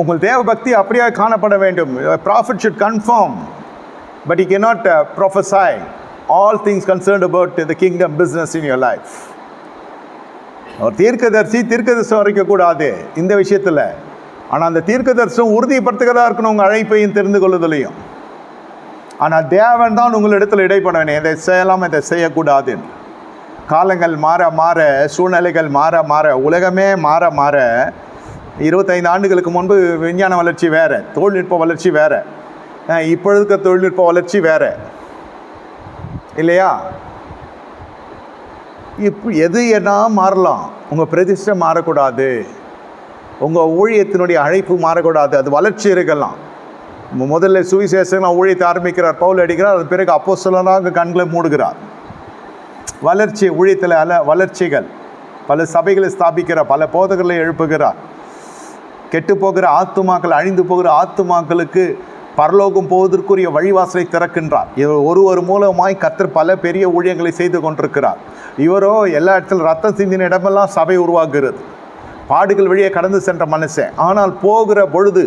உங்கள் தேவ பக்தி அப்படியே காணப்பட வேண்டும். Profit should confirm but you cannot uh, all things concerned about the kingdom business in in life அவர் தீர்க்கதரிசி தீர்க்கதரிசம் வரைக்கக்கூடாது இந்த விஷயத்தில். ஆனால் அந்த தீர்க்கதரிசனம் உறுதிப்படுத்துகிறதா இருக்கணும் உங்கள் அழைப்பையும் தெரிந்து கொள்ளுதலையும். ஆனால் தேவன் தான் உங்களிடத்தில் இடைப்பட வேணும் இதை செய்யலாம் இதை செய்யக்கூடாது காலங்கள் மாற மாற சூழ்நிலைகள் மாற மாற உலகமே மாற மாற இருபத்தைந்து ஆண்டுகளுக்கு முன்பு விஞ்ஞான வளர்ச்சி வேறு தொழில்நுட்ப வளர்ச்சி வேறு. இப்பொழுதுக்கு தொழில்நுட்ப வளர்ச்சி வேறு. இல்லையா? இப்போ எது என்ன மாறலாம். உங்கள் பிரதிஷ்டை மாறக்கூடாது. உங்கள் ஊழியத்தினுடைய அழைப்பு மாறக்கூடாது. அது வளர்ச்சி இருக்கலாம். முதல்ல சுவிசேஷம் ஊழியத்தை ஆரம்பிக்கிறார் பவுல் அடிக்கிறார் அது பிறகு அப்போ சொல்லலாக கண்களை மூடுகிறார். வளர்ச்சி ஊழியத்தில் அல வளர்ச்சிகள். பல சபைகளை ஸ்தாபிக்கிறார் பல போதகர்களை எழுப்புகிறார். கெட்டு போகிற ஆத்துமாக்கள் அழிந்து போகிற ஆத்துமாக்களுக்கு பரலோகம் போவதற்குரிய வழிவாசலை திறக்கின்றார். இவர் ஒருவர் மூலமாய் கத்தர் பல பெரிய ஊழியங்களை செய்து கொண்டிருக்கிறார். இவரோ எல்லா இடத்துல ரத்தம் சிந்தின இடமெல்லாம் சபை உருவாக்குகிறது. பாடுகள் வழியே கடந்து சென்ற மனுஷன். ஆனால் போகிற பொழுது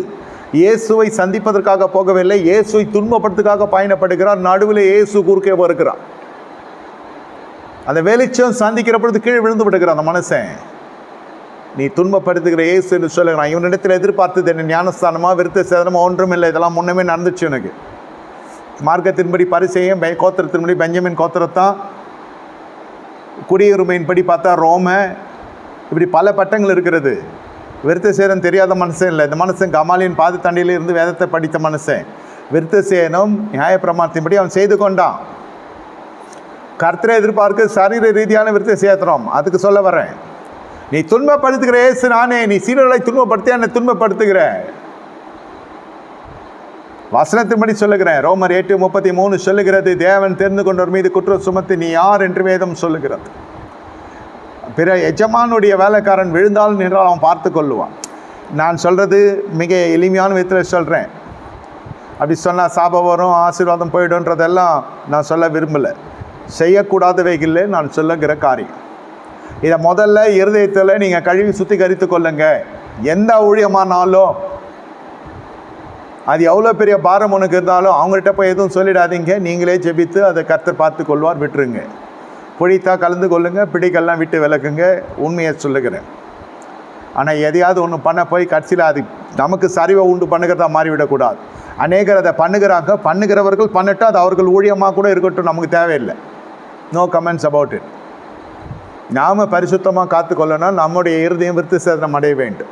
இயேசுவை சந்திப்பதற்காக போகவில்லை. இயேசுவை துன்பப்படுத்துக்காக பயணப்படுகிறார். நடுவில் இயேசு குறுக்கே வருகிறார். அந்த வெளிச்சம் சந்திக்கிற பொழுது கீழே விழுந்து விடுகிறான் அந்த மனுஷன். நீ துன்பப்படுத்துகிற ஏசு என்று சொல்லுகிறான். இவனிடத்தில் எதிர்பார்த்தது என்ன? ஞானஸ்தானமாக விருத்த சேதனமா ஒன்றும் இல்லை. இதெல்லாம் முன்னமே நடந்துச்சு எனக்கு. மார்க்கத்தின்படி பரிசெய்யும் பெ கோத்திரத்தின்படி பெஞ்சமின் கோத்திரத்தான் குடியுரிமையின்படி பார்த்தா ரோம. இப்படி பல பட்டங்கள் இருக்கிறது. விருத்த சேதம் தெரியாத மனுஷன் இல்லை. இந்த மனுஷன் கமாலியின் பாது தண்டியில் இருந்து வேதத்தை படித்த மனுஷன். விருத்த சேனம் நியாயப்பிரமாணத்தின்படி அவன் செய்து கொண்டான். கர்த்தரை எதிர்பார்க்க சரீர ரீதியான விருத்த சேத்திரம் அதுக்கு சொல்ல வரேன். நீ துன்பப்படுத்துகிற ஏசு நானே நீ சீரர்களை துன்பப்படுத்தி என்னை துன்பப்படுத்துகிற? வசனத்தின்படி சொல்லுகிறேன். ரோமர் எட்டு முப்பத்தி மூணு சொல்லுகிறது தேவன் தெரிந்து கொண்டவர் மீது குற்றம் சுமத்தி நீ யார்? என்று வேதம் சொல்லுகிறது. பிற எஜமானுடைய வேலைக்காரன் விழுந்தாலும் நின்றால் அவன் பார்த்து கொள்ளுவான். நான் சொல்கிறது மிக எளிமையான விதத்தில் சொல்கிறேன் அப்படி சொன்னால் சாபம் வரும் ஆசீர்வாதம் போயிடும்ன்றதெல்லாம் நான் சொல்ல விரும்பலை. செய்யக்கூடாதவைகளே நான் சொல்லுகிற காரியம். இதை முதல்ல இருதயத்தில் நீங்கள் கழுவி சுத்திகரித்து கொள்ளுங்க. எந்த ஊழியமானாலும் அது எவ்வளோ பெரிய பாரம் உனக்கு இருந்தாலும் அவங்கள்ட்ட போய் எதுவும் சொல்லிடாதீங்க. நீங்களே ஜெபித்து அதை கத்தர் பார்த்து கொள்வார் விட்டுருங்க. பிடித்தா கலந்து கொள்ளுங்கள் பிடிக்கெல்லாம் விட்டு விளக்குங்க உண்மையை சொல்லுகிறேன். ஆனால் எதையாவது ஒன்று பண்ண போய் கடைசியில் அது நமக்கு சரிவை உண்டு பண்ணுகிறதா மாறிவிடக்கூடாது. அநேகர் அதை பண்ணுகிறாங்க. பண்ணுகிறவர்கள் பண்ணட்டும் அது அவர்கள் ஊழியமாக கூட இருக்கட்டும் நமக்கு தேவையில்லை. நோ கமெண்ட்ஸ் அபவுட் இட் நாம் பரிசுத்தமாக காத்துக்கொள்ளணும் நம்முடைய இருதயம் விருத்து சேதனம் அடைய வேண்டும்.